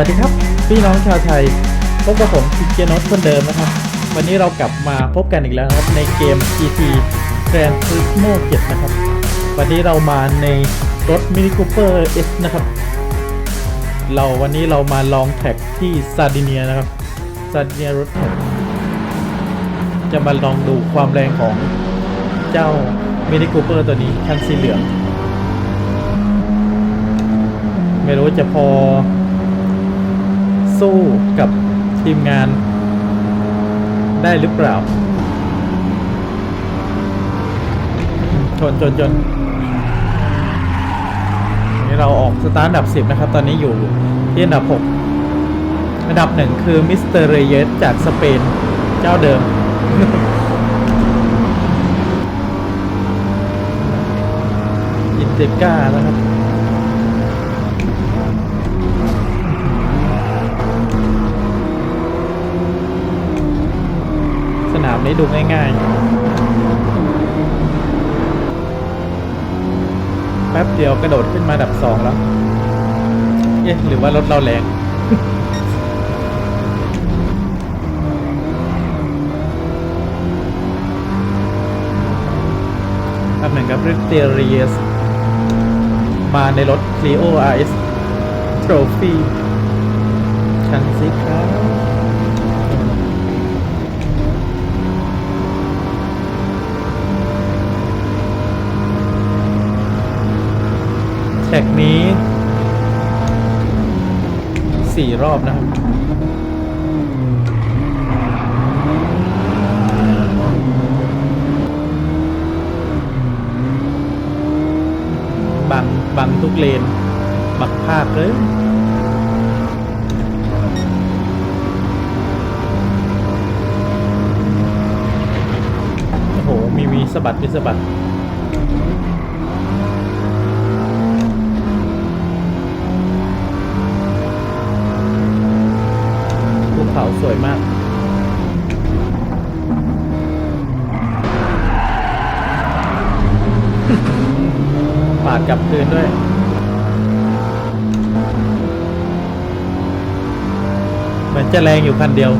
วัสดีครับ พี่น้องชาวไทยพบกับผมคิเจนอสคนเดิมนะครับ วันนี้เรากลับมาพบกันอีกแล้วครับในเกม GT Gran Turismo 7 นะครับ วันนี้เรามาในรถ Mini Cooper S นะครับ เราวันนี้เรามาลองแท็กที่ซาดิเนียนะครับซาดิเนียรถแท็กจะมาลองดูความแรงของเจ้า Mini Cooper ตัวนี้คันสีเหลือง ไม่รู้จะพอ สู้กับทีมงานได้หรือเปล่า ชนชนชนนี่เราออกสตาร์ทอันดับ 10 นะครับ ตอนนี้อยู่ที่อันดับ 6 อันดับหนึ่งคือมิสเตอร์เรเยสจากสเปน เจ้าเดิม อินเตก้านะครับ นี้ดูง่ายๆ แป๊บเดียวกระโดดขึ้นมาดับสองแล้ว เอ๊ะหรือว่ารถเราแรงอันหนึ่งกับริเตเรียสมาในรถ Clio RS Trophy คันสิครับ แท็กนี้สี่รอบนะครับ บัง บังทุกเลน บักภาคเลยโอ้โห มีมีสะบัดมีสะบัด ภูเขาสวยมากาดกลับคืนด้วย เหมือนจะแรงอยู่คันเดียว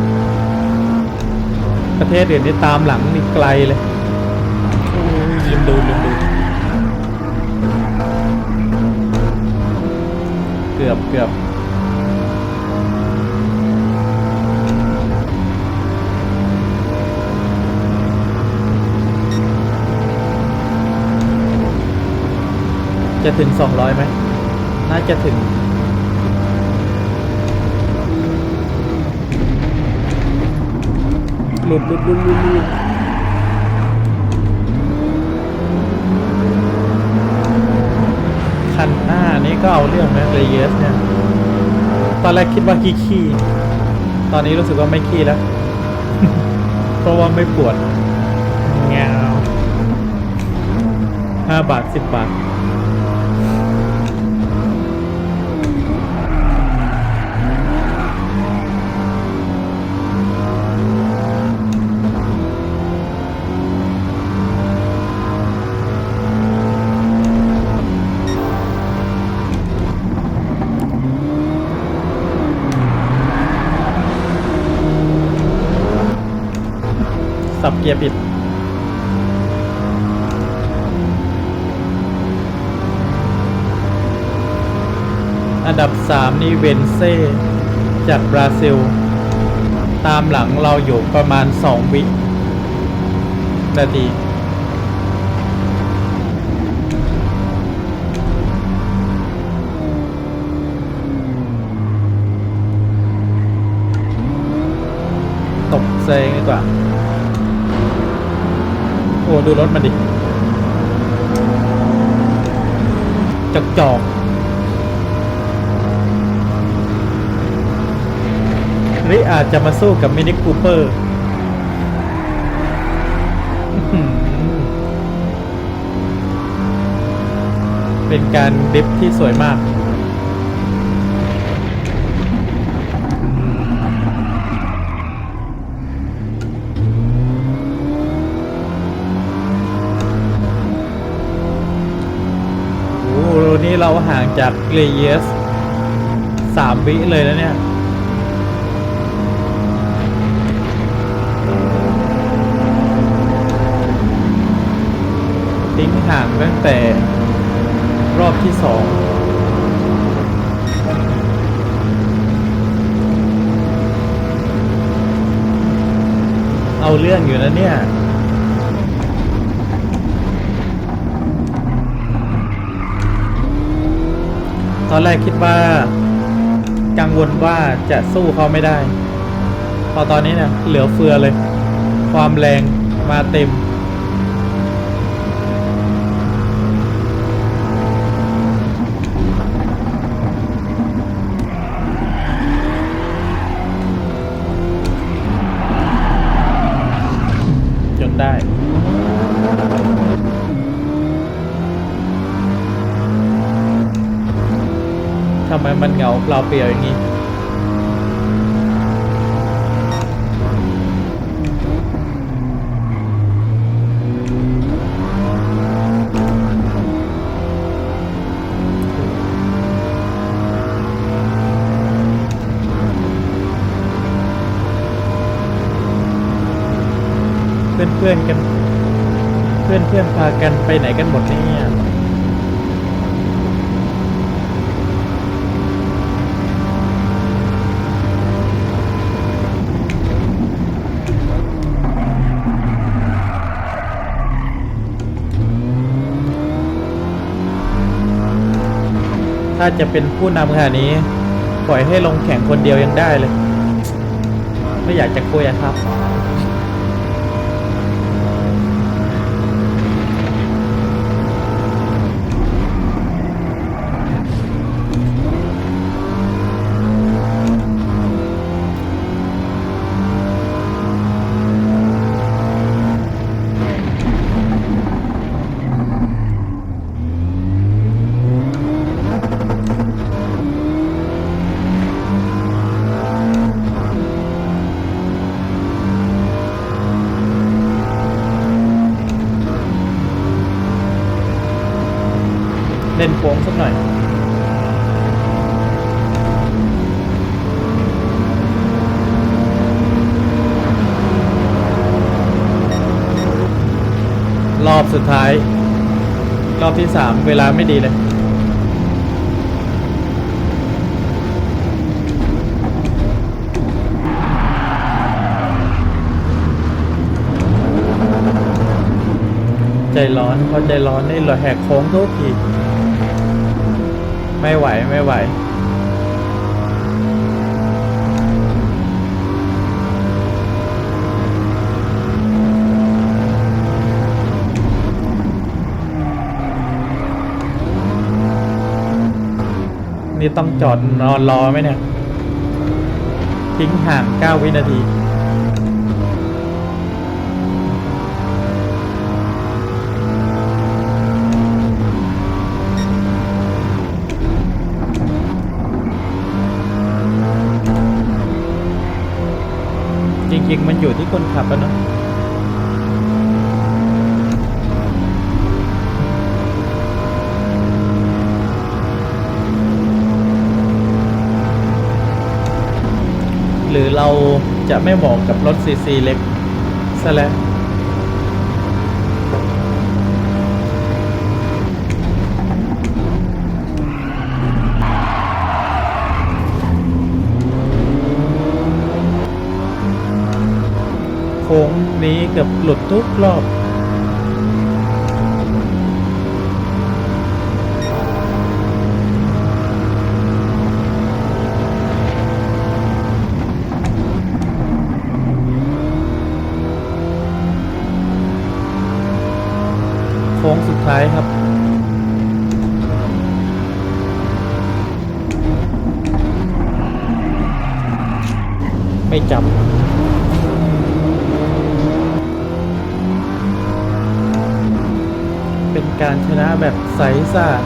ประเทศอื่นนี่ตามหลังนี่ไกลเลยยลืมดูลืมดู เกือบเกือบ จะถึง200ไหม น่าจะถึง หลุดหลุดหลุดหลุดหลุดคันหน้านี้ก็เอาเรื่องนะเรเยสเนี่ย ตอนแรกคิดว่าขี้ขี้ ตอนนี้รู้สึกว่าไม่ขี้แล้ว เพราะว่าไม่ปวดเงาห้าบาทสิบบาท สับเกียร์ผิดอันดับ 3 นี่เวนเซ่จากบราซิล ตามหลังเราอยู่ประมาณ 2 วินาทีตกเซงดีกว่า ดูรถมันดิจอกจอกหรืออาจจะมาสู้กับมินิคูเปอร์เป็นการดิฟที่สวยมาก โอ้โหนี่เรางจากเกรเยสสามวิเลยแล้วเนี่ย ทิ้งห่างตั้งแต่รอบที่สองเอาเรื่องอยู่นะเนี่ย ตอนแรกคิดว่ากังวลว่าจะสู้เขาไม่ได้ พอตอนนี้เนี่ยเหลือเฟือเลย ความแรงมาเต็ม จนได้ ทำไมมันเหงาเปล่าเปลี่ยวอย่างนี้เพื่อนเพื่อนๆกันเพื่อนเพื่อนๆพากันไปไหนกันหมดเนี่ย ถ้าจะเป็นผู้นำขนาดนี้ ปล่อยให้ลงแข่งคนเดียวยังได้เลย ไม่อยากจะคุยอะครับ เล่นโค้งสักหน่อย รอบสุดท้าย รอบที่สามเวลาไม่ดีเลยใจร้อนพอใจร้อนนี่เราแหกโค้งทุกที ไม่ไหวไม่ไหว นี่ต้องจอดนอนรอไหมเนี่ย ทิ้งห่าง 9 วินาที ริง ๆ มันอยู่ที่คนขับอะเนาะหรือเราจะไม่เหมาะกับรถซีซีเล็กซะแล้ว ค้งนี้เกือบหลุดทุกรอบโค้งสุดท้ายครับไม่จับ เป็น การชนะแบบใสสะอาด